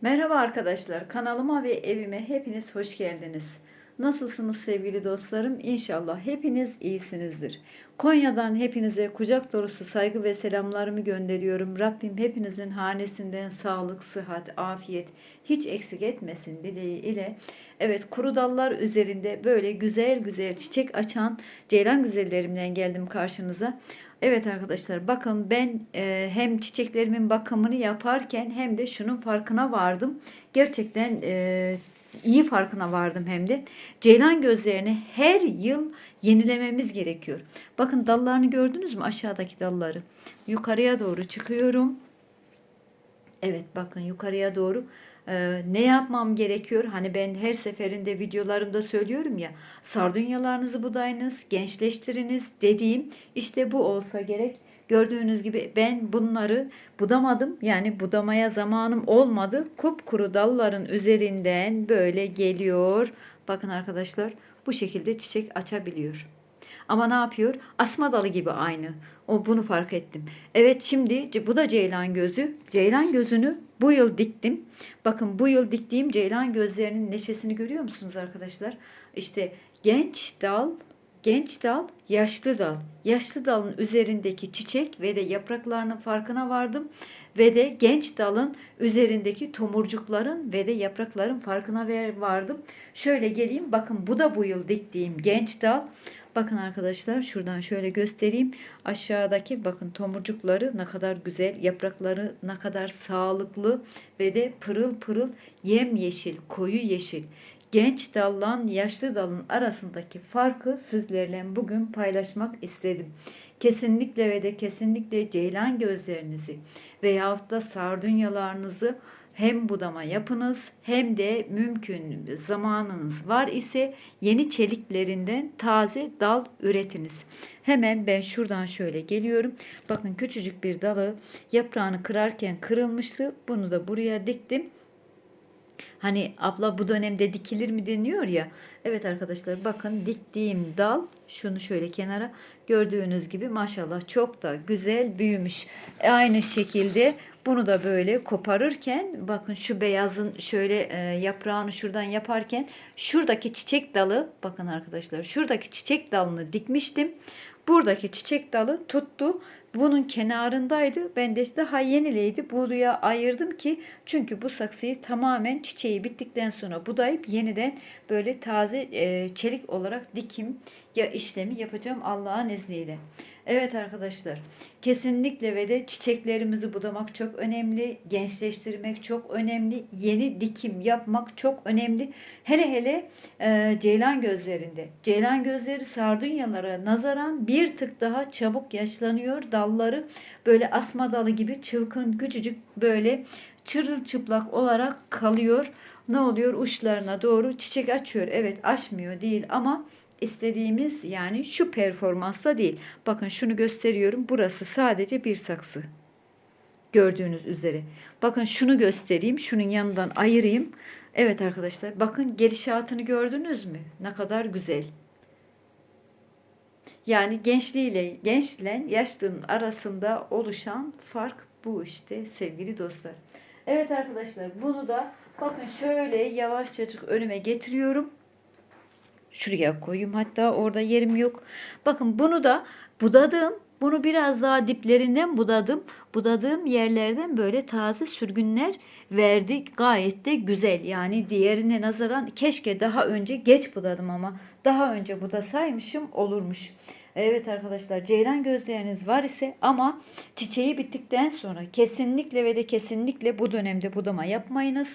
Merhaba arkadaşlar, kanalıma ve evime hepiniz hoş geldiniz. Nasılsınız sevgili dostlarım? İnşallah hepiniz iyisinizdir. Konya'dan hepinize kucak dolusu saygı ve selamlarımı gönderiyorum. Rabbim hepinizin hanesinden sağlık, sıhhat, afiyet hiç eksik etmesin dileğiyle. Evet kuru dallar üzerinde böyle güzel güzel çiçek açan ceylan güzellerimden geldim karşınıza. Evet arkadaşlar bakın ben e, hem çiçeklerimin bakımını yaparken hem de şunun farkına vardım. Gerçekten e, iyi farkına vardım hem de. Ceylan gözlerini her yıl yenilememiz gerekiyor. Bakın dallarını gördünüz mü aşağıdaki dalları? Yukarıya doğru çıkıyorum. Evet bakın yukarıya doğru Ee, ne yapmam gerekiyor? Hani ben her seferinde videolarımda söylüyorum ya sardunyalarınızı budayınız, gençleştiriniz dediğim işte bu olsa gerek. Gördüğünüz gibi ben bunları budamadım. Yani budamaya zamanım olmadı. Kupkuru dalların üzerinden böyle geliyor. Bakın arkadaşlar bu şekilde çiçek açabiliyor. Ama ne yapıyor? Asma dalı gibi aynı. O bunu fark ettim. Evet şimdi bu da ceylan gözü. Ceylan gözünü bu yıl diktim. Bakın bu yıl diktiğim ceylan gözlerinin neşesini görüyor musunuz arkadaşlar? İşte genç dal, genç dal, yaşlı dal. Yaşlı dalın üzerindeki çiçek ve de yapraklarının farkına vardım ve de genç dalın üzerindeki tomurcukların ve de yaprakların farkına vardım. Şöyle geleyim bakın bu da bu yıl diktiğim genç dal. Bakın arkadaşlar şuradan şöyle göstereyim. Aşağıdaki bakın tomurcukları ne kadar güzel, yaprakları ne kadar sağlıklı ve de pırıl pırıl yemyeşil, koyu yeşil. Genç dallan yaşlı dalın arasındaki farkı sizlerle bugün paylaşmak istedim. Kesinlikle ve de kesinlikle ceylan gözlerinizi veyahut da sardunyalarınızı hem budama yapınız hem de mümkün zamanınız var ise yeni çeliklerinden taze dal üretiniz. Hemen ben şuradan şöyle geliyorum. Bakın küçücük bir dalı yaprağını kırarken kırılmıştı. Bunu da buraya diktim. Hani abla bu dönemde dikilir mi deniyor ya. Evet arkadaşlar bakın diktiğim dal şunu şöyle kenara gördüğünüz gibi maşallah çok da güzel büyümüş. Aynı şekilde bunu da böyle koparırken bakın şu beyazın şöyle e, yaprağını şuradan yaparken şuradaki çiçek dalı bakın arkadaşlar şuradaki çiçek dalını dikmiştim. Buradaki çiçek dalı tuttu. Bunun kenarındaydı. Ben de daha yenileydi. Buraya ayırdım ki çünkü bu saksıyı tamamen çiçeği bittikten sonra budayıp yeniden böyle taze e, çelik olarak dikim ya işlemi yapacağım Allah'ın izniyle. Evet arkadaşlar kesinlikle ve de çiçeklerimizi budamak çok önemli. Gençleştirmek çok önemli. Yeni dikim yapmak çok önemli. Hele hele e, ceylan gözlerinde. Ceylan gözleri sardunyalara nazaran bir tık daha çabuk yaşlanıyor. Dalları böyle asma dalı gibi çılgın küçücük böyle çırılçıplak olarak kalıyor. Ne oluyor? Uçlarına doğru çiçek açıyor. Evet açmıyor değil ama istediğimiz yani şu performansta değil. Bakın şunu gösteriyorum. Burası sadece bir saksı. Gördüğünüz üzere. Bakın şunu göstereyim. Şunun yanından ayırayım. Evet arkadaşlar bakın gelişatını gördünüz mü? Ne kadar güzel. Yani gençliğiyle gençle yaşlının arasında oluşan fark bu işte sevgili dostlar. Evet arkadaşlar bunu da bakın şöyle yavaşçacık önüme getiriyorum. Şuraya koyayım hatta orada yerim yok. Bakın bunu da budadım. Bunu biraz daha diplerinden budadım. Budadığım yerlerden böyle taze sürgünler verdi. Gayet de güzel. Yani diğerine nazaran keşke daha önce geç budadım ama daha önce budasaymışım olurmuş. Evet arkadaşlar ceylan gözleriniz var ise ama çiçeği bittikten sonra kesinlikle ve de kesinlikle bu dönemde budama yapmayınız.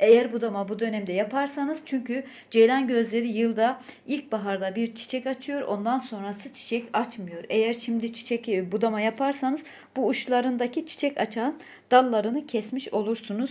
Eğer budama bu dönemde yaparsanız çünkü ceylan gözleri yılda ilkbaharda bir çiçek açıyor ondan sonrası çiçek açmıyor. Eğer şimdi çiçek e, budama yaparsanız bu uçlarındaki çiçek açan dallarını kesmiş olursunuz.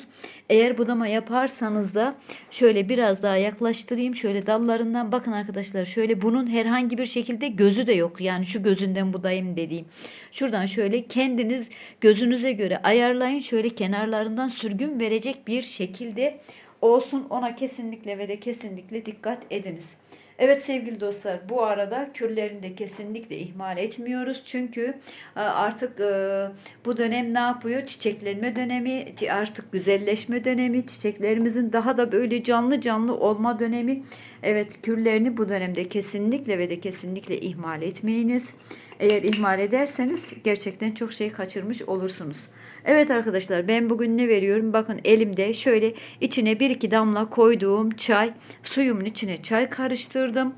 Eğer budama yaparsanız da şöyle biraz daha yaklaştırayım. Şöyle dallarından bakın arkadaşlar şöyle bunun herhangi bir şekilde gözü de yok. Yani şu gözünden budayım dediğim. Şuradan şöyle kendiniz gözünüze göre ayarlayın. Şöyle kenarlarından sürgün verecek bir şekilde olsun. Ona kesinlikle ve de kesinlikle dikkat ediniz. Evet sevgili dostlar bu arada kürlerini de kesinlikle ihmal etmiyoruz. Çünkü e, artık e, bu dönem ne yapıyor? Çiçeklenme dönemi, artık güzelleşme dönemi, çiçeklerimizin daha da böyle canlı canlı olma dönemi. Evet kürlerini bu dönemde kesinlikle ve de kesinlikle ihmal etmeyiniz. Eğer ihmal ederseniz gerçekten çok şey kaçırmış olursunuz. Evet arkadaşlar ben bugün ne veriyorum? Bakın elimde şöyle içine bir iki damla koyduğum çay suyumun içine çay karıştırdım.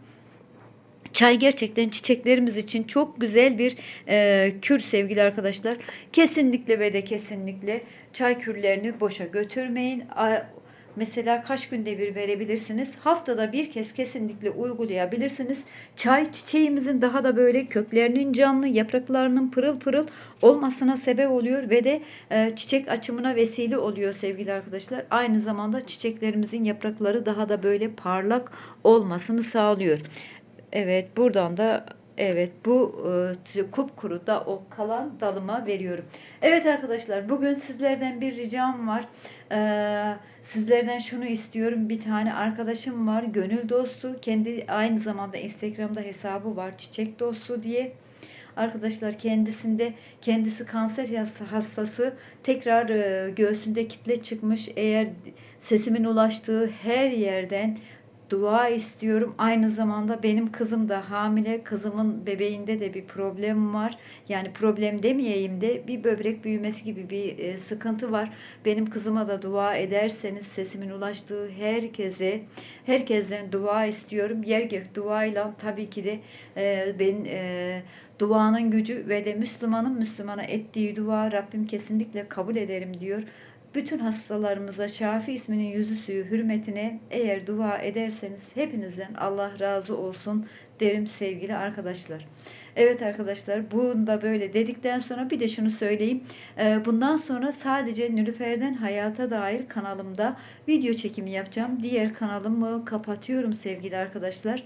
Çay gerçekten çiçeklerimiz için çok güzel bir e, kür sevgili arkadaşlar. Kesinlikle ve de kesinlikle çay kürlerini boşa götürmeyin. Mesela kaç günde bir verebilirsiniz? Haftada bir kez kesinlikle uygulayabilirsiniz. Çay çiçeğimizin daha da böyle köklerinin canlı, yapraklarının pırıl pırıl olmasına sebep oluyor ve de e, çiçek açımına vesile oluyor sevgili arkadaşlar. Aynı zamanda çiçeklerimizin yaprakları daha da böyle parlak olmasını sağlıyor. Evet buradan da Evet bu e, kupkuru da o kalan dalıma veriyorum. Evet arkadaşlar bugün sizlerden bir ricam var. Ee, sizlerden şunu istiyorum. Bir tane arkadaşım var gönül dostu. Kendi aynı zamanda Instagram'da hesabı var çiçek dostu diye. Arkadaşlar kendisinde kendisi kanser hastası tekrar göğsünde kitle çıkmış. Eğer sesimin ulaştığı her yerden dua istiyorum. Aynı zamanda benim kızım da hamile. Kızımın bebeğinde de bir problem var. Yani problem demeyeyim de bir böbrek büyümesi gibi bir e, sıkıntı var. Benim kızıma da dua ederseniz sesimin ulaştığı herkese herkesten dua istiyorum. Yer gök duayla tabii ki de e, ben e, duanın gücü ve de Müslümanın Müslümana ettiği dua Rabbim kesinlikle kabul ederim diyor bütün hastalarımıza Şafi isminin yüzü suyu hürmetine eğer dua ederseniz hepinizden Allah razı olsun derim sevgili arkadaşlar. Evet arkadaşlar bunu da böyle dedikten sonra bir de şunu söyleyeyim. Ee, bundan sonra sadece Nülüfer'den hayata dair kanalımda video çekimi yapacağım. Diğer kanalımı kapatıyorum sevgili arkadaşlar.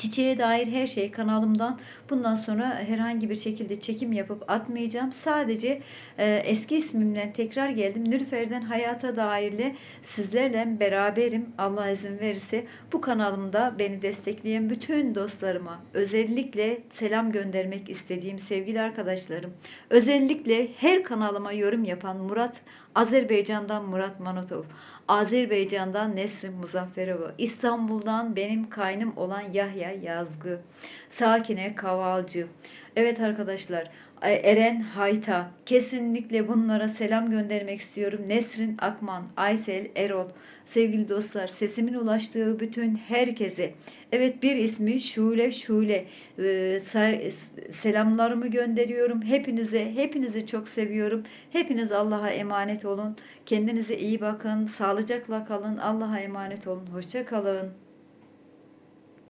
Çiçeğe dair her şey kanalımdan bundan sonra herhangi bir şekilde çekim yapıp atmayacağım. Sadece e, eski ismimden tekrar geldim. Nülfer'den hayata dairle sizlerle beraberim. Allah izin verirse bu kanalımda beni destekleyen bütün dostlarıma özellikle selam göndermek istediğim sevgili arkadaşlarım. Özellikle her kanalıma yorum yapan Murat Azerbaycan'dan Murat Manotov, Azerbaycan'dan Nesrin Muzafferova, İstanbul'dan benim kaynım olan Yahya Yazgı, Sakine Kavalcı. Evet arkadaşlar Eren Hayta. Kesinlikle bunlara selam göndermek istiyorum. Nesrin Akman, Aysel Erol. Sevgili dostlar sesimin ulaştığı bütün herkese. Evet bir ismi Şule Şule. Ee, selamlarımı gönderiyorum. Hepinize, hepinizi çok seviyorum. Hepiniz Allah'a emanet olun. Kendinize iyi bakın. Sağlıcakla kalın. Allah'a emanet olun. Hoşça kalın.